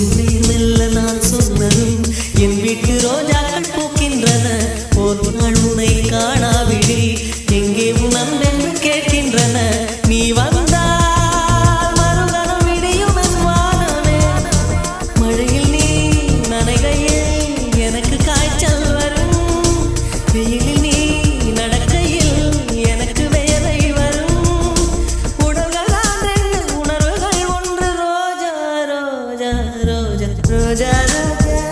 me. রোজা রোজা রোজা